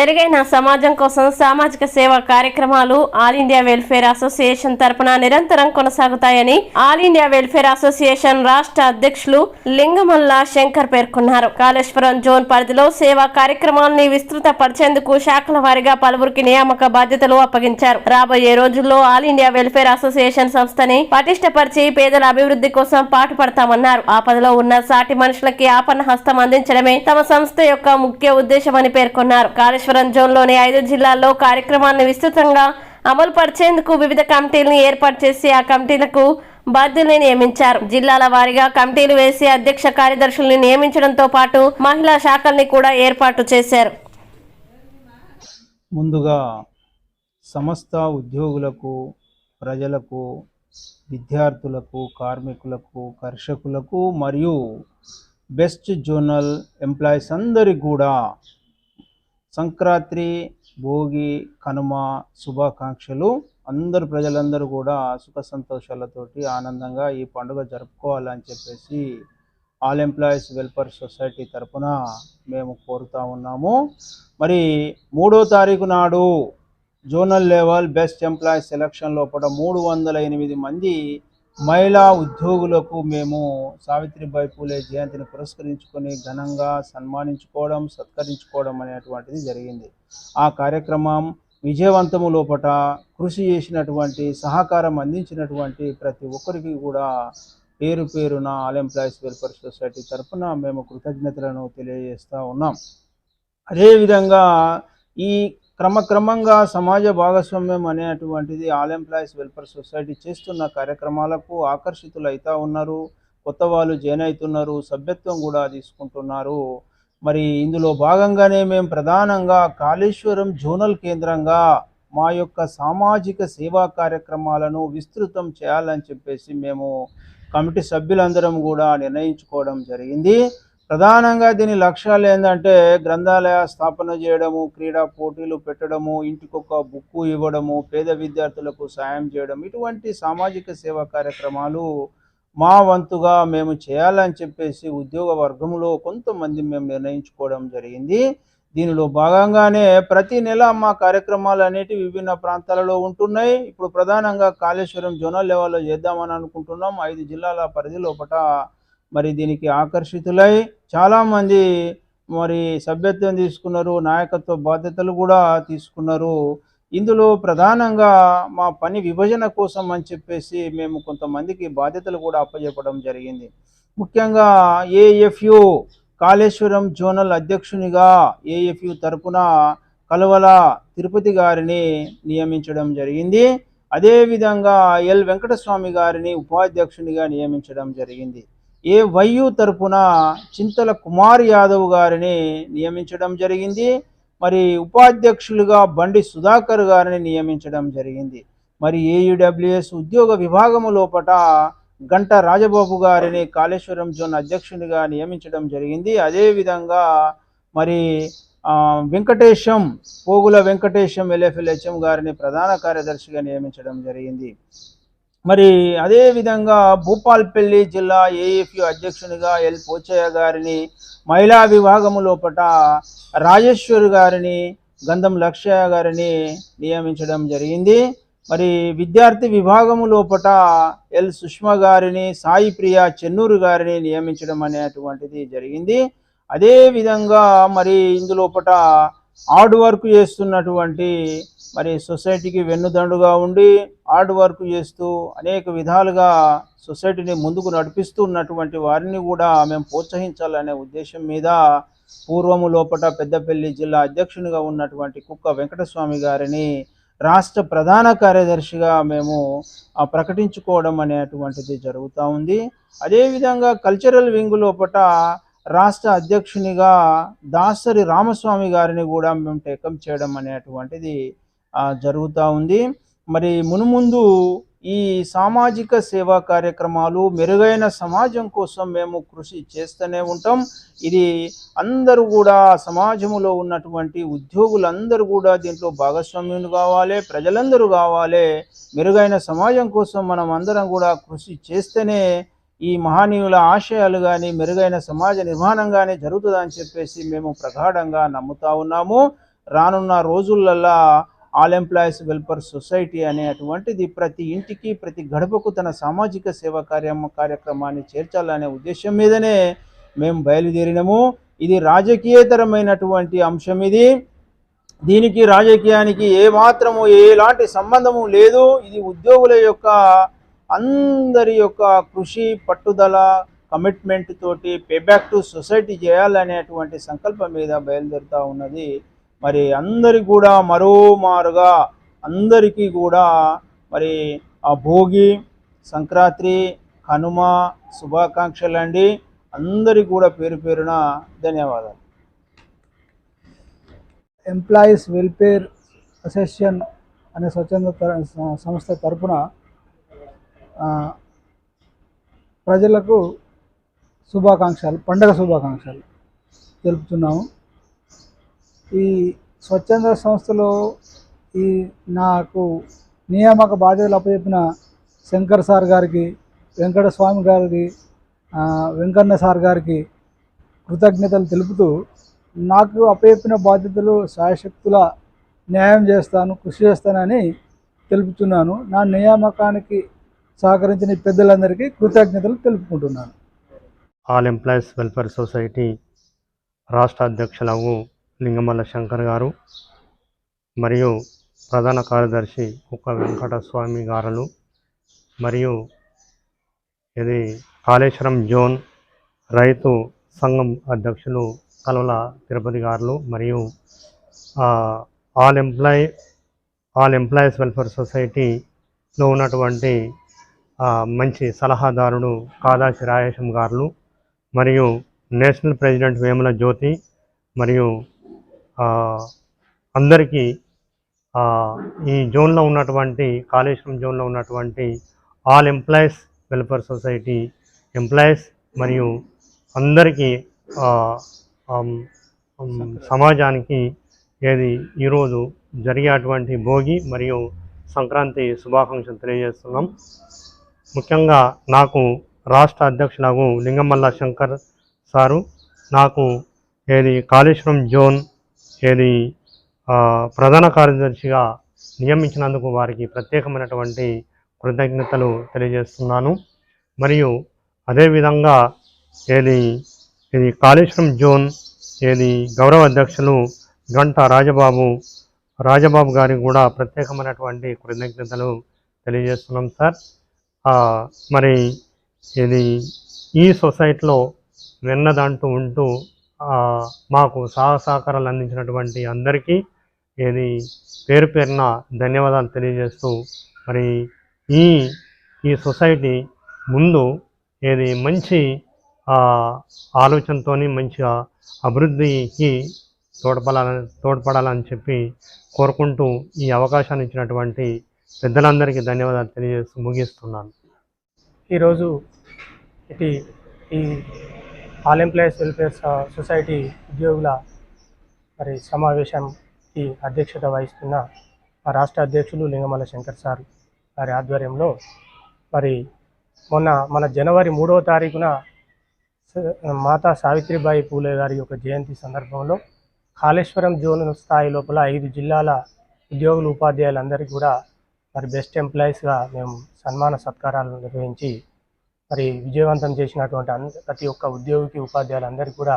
మెరుగైన సమాజం కోసం సామాజిక సేవా కార్యక్రమాలు ఆల్ ఇండియా వెల్ఫేర్ అసోసియేషన్ తరపున నిరంతరం కొనసాగుతాయని ఆల్ ఇండియా వెల్ఫేర్ అసోసియేషన్ రాష్ట్ర అధ్యక్షులు లింగమల్ల శంకర్ పేర్కొన్నారు. కాళేశ్వరం జోన్ పరిధిలో సేవా కార్యక్రమాలని విస్తృత పరిచేందుకు శాఖల వారీగా పలువురికి నియామక బాధ్యతలు అప్పగించారు. రాబోయే రోజుల్లో ఆల్ ఇండియా వెల్ఫేర్ అసోసియేషన్ సంస్థని పటిష్టపరిచి పేదల అభివృద్ధి కోసం పాటుపడతామన్నారు. ఆపదలో ఉన్న సాటి మనుషులకి ఆపన్న హస్తం అందించడమే తమ సంస్థ యొక్క ముఖ్య ఉద్దేశమని పేర్కొన్నారు. కాళేశ్వరం జోన్లోని ఐదు జిల్లాల్లో కార్యక్రమాన్ని విస్తృతంగా అమలు పరిచేందుకు వివిధ కమిటీలను ఏర్పాటు చేసి ఆ కమిటీలకు బాధ్యుల్ని నియమించారు. జిల్లాల వారీగా కమిటీలు వేసి అధ్యక్ష కార్యదర్శుల్ని నియమించడంతో పాటు మహిళా శాఖల్ని కూడా ఏర్పాటు చేశారు. ముందుగా సమస్త ఉద్యోగులకు ప్రజలకు విద్యార్థులకు కార్మికులకు కర్షకులకు మరియు బెస్ట్ జోనల్ ఎంప్లాయీస్ అందరికి కూడా సంక్రాంతి భోగి కనుమ శుభాకాంక్షలు. అందరు ప్రజలందరూ కూడా సుఖ సంతోషాలతోటి ఆనందంగా ఈ పండుగ జరుపుకోవాలని చెప్పేసి ఆల్ ఎంప్లాయీస్ వెల్ఫేర్ సొసైటీ తరపున మేము కోరుతా ఉన్నాము. మరి మూడో తారీఖు నాడు zonal level best employees selection లోపల మూడు వందల ఎనిమిది మంది మహిళా ఉద్యోగులకు మేము సావిత్రిబాయి పూలే జయంతిని పురస్కరించుకొని ఘనంగా సన్మానించుకోవడం సత్కరించుకోవడం అనేటువంటిది జరిగింది. ఆ కార్యక్రమం విజయవంతము లోపట కృషి చేసినటువంటి సహకారం అందించినటువంటి ప్రతి ఒక్కరికి కూడా పేరు పేరున ఆల్ ఎంప్లాయీస్ వెల్ఫేర్ సొసైటీ తరఫున మేము కృతజ్ఞతలను తెలియజేస్తూ ఉన్నాం. అదేవిధంగా ఈ క్రమక్రమంగా సమాజ భాగస్వామ్యం అనేటువంటిది ఆల్ ఎంప్లాయీస్ వెల్ఫేర్ సొసైటీ చేస్తున్న కార్యక్రమాలకు ఆకర్షితులు అవుతా ఉన్నారు. కొత్త వాళ్ళు జాయిన్ అవుతున్నారు సభ్యత్వం కూడా తీసుకుంటున్నారు. మరి ఇందులో భాగంగానే మేము ప్రధానంగా కాళేశ్వరం జోనల్ కేంద్రంగా మా యొక్క సామాజిక సేవా కార్యక్రమాలను విస్తృతం చేయాలని చెప్పేసి మేము కమిటీ సభ్యులందరం కూడా నిర్ణయించుకోవడం జరిగింది. ప్రధానంగా దీని లక్ష్యాలు ఏంటంటే గ్రంథాలయ స్థాపన చేయడము క్రీడా పోటీలు పెట్టడము ఇంటికొక బుక్కు ఇవ్వడము పేద విద్యార్థులకు సాయం చేయడం ఇటువంటి సామాజిక సేవా కార్యక్రమాలు మా వంతుగా మేము చేయాలని చెప్పేసి ఉద్యోగ వర్గంలో కొంతమంది మేము నిర్ణయించుకోవడం జరిగింది. దీనిలో భాగంగానే ప్రతి నెల మా కార్యక్రమాలు అనేటివి విభిన్న ప్రాంతాలలో ఉంటున్నాయి. ఇప్పుడు ప్రధానంగా కాళేశ్వరం జోనల్ లెవెల్లో చేద్దామని అనుకుంటున్నాం. ఐదు జిల్లాల పరిధి లోపల మరి దీనికి ఆకర్షితులై చాలామంది మరి సభ్యత్వం తీసుకున్నారు నాయకత్వ బాధ్యతలు కూడా తీసుకున్నారు. ఇందులో ప్రధానంగా మా పని విభజన కోసం అని చెప్పేసి మేము కొంతమందికి బాధ్యతలు కూడా అప్పచెప్పడం జరిగింది. ముఖ్యంగా ఏఎఫ్యు కాళేశ్వరం జోనల్ అధ్యక్షునిగా ఏఎఫ్యు తరపున కలవల తిరుపతి గారిని నియమించడం జరిగింది. అదేవిధంగా ఎల్ వెంకటస్వామి గారిని ఉపాధ్యక్షునిగా నియమించడం జరిగింది. ఏ తరపున చింతల కుమార్ యాదవ్ గారిని నియమించడం జరిగింది. మరి ఉపాధ్యక్షులుగా బండి సుధాకర్ గారిని నియమించడం జరిగింది. మరి ఏయుడబ్ల్యూఎస్ ఉద్యోగ విభాగము లోపట గంట రాజబాబు గారిని కాళేశ్వరం జోన్ అధ్యక్షునిగా నియమించడం జరిగింది. అదేవిధంగా మరి వెంకటేశం పోగుల వెంకటేశం ఎల్ఎఫ్ఎల్హెచ్ఎం గారిని ప్రధాన కార్యదర్శిగా నియమించడం జరిగింది. మరి అదేవిధంగా భూపాల్పల్లి జిల్లా ఏఎఫ్యు అధ్యక్షునిగా ఎల్ పోచయ్య గారిని మహిళా విభాగము లోపట రాజేశ్వర్ గారిని గంధం లక్ష్య గారిని నియమించడం జరిగింది. మరి విద్యార్థి విభాగము లోపట ఎల్ సుష్మా గారిని సాయి ప్రియ చెన్నూరు గారిని నియమించడం అనేటువంటిది జరిగింది. అదేవిధంగా మరి ఇందులోపట హార్డ్ వర్క్ చేస్తున్నటువంటి మరి సొసైటీకి వెన్నుదండుగా ఉండి హార్డ్ వర్క్ చేస్తూ అనేక విధాలుగా సొసైటీని ముందుకు నడిపిస్తూ ఉన్నటువంటి వారిని కూడా మేము ప్రోత్సహించాలనే ఉద్దేశం మీద పూర్వము లోపట పెద్దపల్లి జిల్లా అధ్యక్షునిగా ఉన్నటువంటి కుక్క వెంకటస్వామి గారిని రాష్ట్ర ప్రధాన కార్యదర్శిగా మేము ప్రకటించుకోవడం అనేటువంటిది జరుగుతూ ఉంది. అదేవిధంగా కల్చరల్ వింగ్ లోపట రాష్ట్ర అధ్యక్షునిగా దాసరి రామస్వామి గారిని కూడా మేము టేకం చేయడం అనేటువంటిది జరుగుతూ ఉంది. మరి మునుముందు ఈ సామాజిక సేవా కార్యక్రమాలు మెరుగైన సమాజం కోసం మేము కృషి చేస్తూనే ఉంటాం. ఇది అందరూ కూడా సమాజంలో ఉన్నటువంటి ఉద్యోగులందరూ కూడా దీంట్లో భాగస్వామ్యం కావాలి ప్రజలందరూ కావాలి. మెరుగైన సమాజం కోసం మనం అందరం కూడా కృషి చేస్తేనే ఈ మహనీయుల ఆశయాలు కానీ మెరుగైన సమాజ నిర్మాణం కానీ జరుగుతుందని చెప్పేసి మేము ప్రగాఢంగా నమ్ముతా ఉన్నాము. రానున్న రోజులల్లా ఆల్ ఎంప్లాయీస్ వెల్ఫేర్ సొసైటీ అనేటువంటిది ప్రతి ఇంటికి ప్రతి గడపకు తన సామాజిక సేవా కార్యక్రమ కార్యక్రమాన్ని చేర్చాలనే ఉద్దేశం మీదనే మేము బయలుదేరినాము. ఇది రాజకీయేతరమైనటువంటి అంశం ఇది. దీనికి రాజకీయానికి ఏ మాత్రము ఎలాంటి సంబంధము లేదు. ఇది ఉద్యోగుల యొక్క అందరి యొక్క కృషి పట్టుదల కమిట్మెంట్ తోటి పేబ్యాక్ టు సొసైటీ చేయాలనేటువంటి సంకల్పం మీద బయలుదేరుతూ ఉన్నది. మరి అందరికి కూడా మరోమారుగా అందరికీ కూడా మరి ఆ భోగి సంక్రాంతి కనుమ శుభాకాంక్షలు అండి. అందరికి కూడా పేరు పేరున ధన్యవాదాలు. ఎంప్లాయీస్ వెల్ఫేర్ అసోసియేషన్ అనే స్వచ్ఛంద సంస్థ తరపున ప్రజలకు శుభాకాంక్షలు పండగ శుభాకాంక్షలు తెలుపుతున్నాము. ఈ స్వచ్ఛంద సంస్థలో ఈ నాకు నియామక బాధ్యతలు అప్పచెప్పిన శంకర్ సార్ గారికి వెంకట స్వామి గారికి వెంకన్న సార్ గారికి కృతజ్ఞతలు తెలుపుతూ నాకు అప్పచెప్పిన బాధ్యతలు శాయశక్తుల న్యాయం చేస్తాను కృషి చేస్తానని తెలుపుతున్నాను. నా నియామకానికి సహకరించిన పెద్దలందరికీ కృతజ్ఞతలు తెలుపుకుంటున్నాను. ఆల్ ఎంప్లాయీస్ వెల్ఫేర్ సొసైటీ రాష్ట్ర అధ్యక్షులవు లింగమల్ల శంకర్ గారు మరియు ప్రధాన కార్యదర్శి కుక్క వెంకటస్వామి గారులు మరియు ఇది కాళేశ్వరం జోన్ రైతు సంఘం అధ్యక్షులు కలవల తిరుపతి గారులు మరియు all employ all employees welfare సొసైటీలో ఉన్నటువంటి మంచి సలహాదారుడు కాదాశి రాయేశం గారులు మరియు నేషనల్ ప్రెసిడెంట్ వేముల జ్యోతి మరియు అందరికీ ఈ జోన్లో ఉన్నటువంటి కాళేశ్వరం జోన్లో ఉన్నటువంటి all employees welfare society employees మరియు అందరికీ సమాజానికి ఏది ఈరోజు జరిగేటువంటి భోగి మరియు సంక్రాంతి శుభాకాంక్షలు తెలియజేస్తున్నాం. ముఖ్యంగా నాకు రాష్ట్ర అధ్యక్షులకు లింగమల్ల శంకర్ సారు నాకు ఏది కాళేశ్వరం జోన్ ఏది ప్రధాన కార్యదర్శిగా నియమించినందుకు వారికి ప్రత్యేకమైనటువంటి కృతజ్ఞతలు తెలియజేస్తున్నాను. మరియు అదేవిధంగా ఏది ఇది కాళేశ్వరం జోన్ ఏది గౌరవ అధ్యక్షులు గంట రాజబాబు రాజబాబు గారికి కూడా ప్రత్యేకమైనటువంటి కృతజ్ఞతలు తెలియజేస్తున్నాం సార్. మరి ఇది ఈ సొసైటీలో వెన్నదంటూ ఉంటూ మాకు సహ సహకారాలు అందించినటువంటి అందరికీ ఇది పేరు పేరున ధన్యవాదాలు తెలియజేస్తూ మరి ఈ ఈ సొసైటీ ముందు ఏది మంచి ఆలోచనతో ఆలోచనతోని మంచిగా అభివృద్ధికి తోడ్పడాలని తోడ్పడాలని చెప్పి కోరుకుంటూ ఈ అవకాశాన్ని ఇచ్చినటువంటి పెద్దలందరికీ ధన్యవాదాలు తెలియజేస్తూ ముగిస్తున్నాను. ఈరోజు ఇది ఈ ఆల్ ఎంప్లాయీస్ వెల్ఫేర్ సొసైటీ ఉద్యోగుల మరి సమావేశానికి అధ్యక్షత వహిస్తున్న మా రాష్ట్ర అధ్యక్షులు లింగమల్ల శంకర్ సార్ వారి ఆధ్వర్యంలో మరి మొన్న మన జనవరి మూడవ తారీఖున మాతా సావిత్రిబాయి పూలే గారి యొక్క జయంతి సందర్భంలో కాళేశ్వరం జోన్ స్థాయి లోపల ఐదు జిల్లాల ఉద్యోగులు ఉపాధ్యాయులందరికీ కూడా మరి బెస్ట్ ఎంప్లాయీస్గా మేము సన్మాన సత్కారాలు నిర్వహించి మరి విజయవంతం చేసినటువంటి అన్ ప్రతి ఒక్క ఉద్యోగికి ఉపాధ్యాయులందరికీ కూడా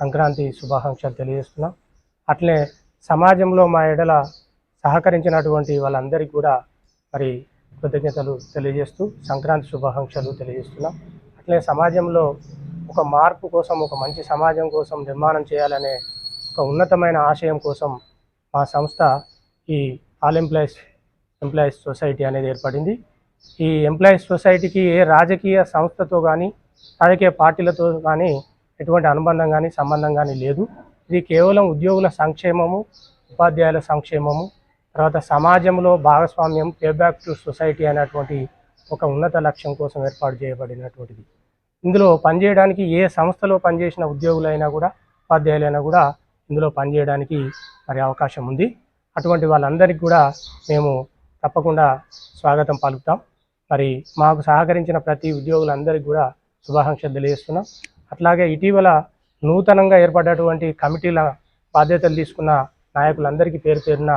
సంక్రాంతి శుభాకాంక్షలు తెలియజేస్తున్నాం. అట్లే సమాజంలో మా ఎడల సహకరించినటువంటి వాళ్ళందరికీ కూడా మరి కృతజ్ఞతలు తెలియజేస్తూ సంక్రాంతి శుభాకాంక్షలు తెలియజేస్తున్నాం. అట్లే సమాజంలో ఒక మార్పు కోసం ఒక మంచి సమాజం కోసం నిర్మాణం చేయాలనే ఒక ఉన్నతమైన ఆశయం కోసం మా సంస్థ ఈ ఆల్ ఎంప్లాయీస్ ఎంప్లాయీస్ సొసైటీ అనేది ఏర్పడింది. ఈ ఎంప్లాయీస్ సొసైటీకి ఏ రాజకీయ సంస్థతో కానీ రాజకీయ పార్టీలతో కానీ ఎటువంటి అనుబంధం కానీ సంబంధం కానీ లేదు. ఇది కేవలం ఉద్యోగుల సంక్షేమము ఉపాధ్యాయుల సంక్షేమము తర్వాత సమాజంలో భాగస్వామ్యం పేబ్యాక్ టు సొసైటీ అనేటువంటి ఒక ఉన్నత లక్ష్యం కోసం ఏర్పాటు చేయబడినటువంటిది. ఇందులో పనిచేయడానికి ఏ సంస్థలో పనిచేసిన ఉద్యోగులైనా కూడా ఉపాధ్యాయులైనా కూడా ఇందులో పనిచేయడానికి మరి అవకాశం ఉంది. అటువంటి వాళ్ళందరికీ కూడా మేము తప్పకుండా స్వాగతం పలుకుతాం. మరి మాకు సహకరించిన ప్రతి ఉద్యోగులందరికీ కూడా శుభాకాంక్షలు తెలియజేస్తున్నాం. అట్లాగే ఇటీవల నూతనంగా ఏర్పడ్డటువంటి కమిటీల బాధ్యతలు తీసుకున్న నాయకులందరికీ పేరు పేరున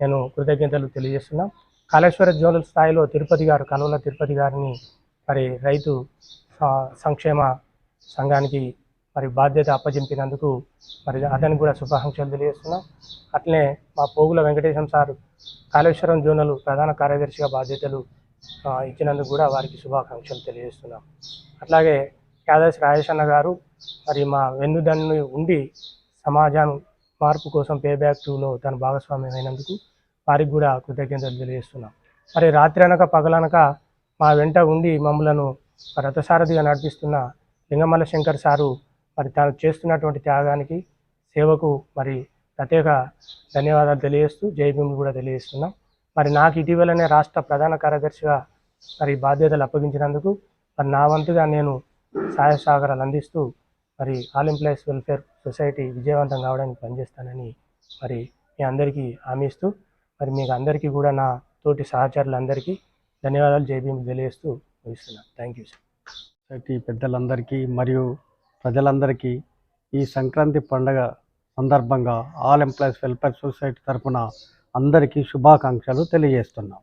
నేను కృతజ్ఞతలు తెలియజేస్తున్నాం. కాళేశ్వర జోనల్ స్థాయిలో తిరుపతి గారు కనుల తిరుపతి గారిని మరి రైతు సంక్షేమ సంఘానికి మరి బాధ్యత అప్పజెంపినందుకు మరి అతనికి కూడా శుభాకాంక్షలు తెలియజేస్తున్నాం. అట్లనే మా పోగుల వెంకటేశం సార్ కాళేశ్వరం జోనల్ ప్రధాన కార్యదర్శిగా బాధ్యతలు ఇచ్చినందుకు కూడా వారికి శుభాకాంక్షలు తెలియజేస్తున్నాం. అట్లాగే యాదశ్ రాజేశన్న గారు మరి మా వెన్నుదన్ను ఉండి సమాజం మార్పు కోసం పే బ్యాక్ టూలో తన భాగస్వామ్యం అయినందుకు వారికి కూడా కృతజ్ఞతలు తెలియజేస్తున్నాం. మరి రాత్రి అనక పగలనక మా వెంట ఉండి మమ్మలను రథసారథిగా నడిపిస్తున్న లింగమల్ల శంకర్ సారు మరి తాను చేస్తున్నటువంటి త్యాగానికి సేవకు మరి ప్రత్యేక ధన్యవాదాలు తెలియజేస్తూ జైభీములు కూడా తెలియజేస్తున్నాం. మరి నాకు ఇటీవలనే రాష్ట్ర ప్రధాన కార్యదర్శిగా మరి బాధ్యతలు అప్పగించినందుకు మరి నా వంతుగా నేను సహాయ సహకారాలు అందిస్తూ మరి ఆల్ ఎంప్లాయీస్ వెల్ఫేర్ సొసైటీ విజయవంతం కావడానికి పనిచేస్తానని మరి మీ అందరికీ హామీస్తూ మరి మీకు అందరికీ కూడా నా తోటి సహచరులందరికీ ధన్యవాదాలు జై తెలియజేస్తూ ముగిస్తున్నాను. Thank you sir. సొసైటీ పెద్దలందరికీ మరియు ప్రజలందరికీ ఈ సంక్రాంతి పండగ సందర్భంగా ఆల్ ఎంప్లాయీస్ వెల్ఫేర్ సొసైటీ తరఫున అందరికీ శుభాకాంక్షలు తెలియజేస్తున్నాం.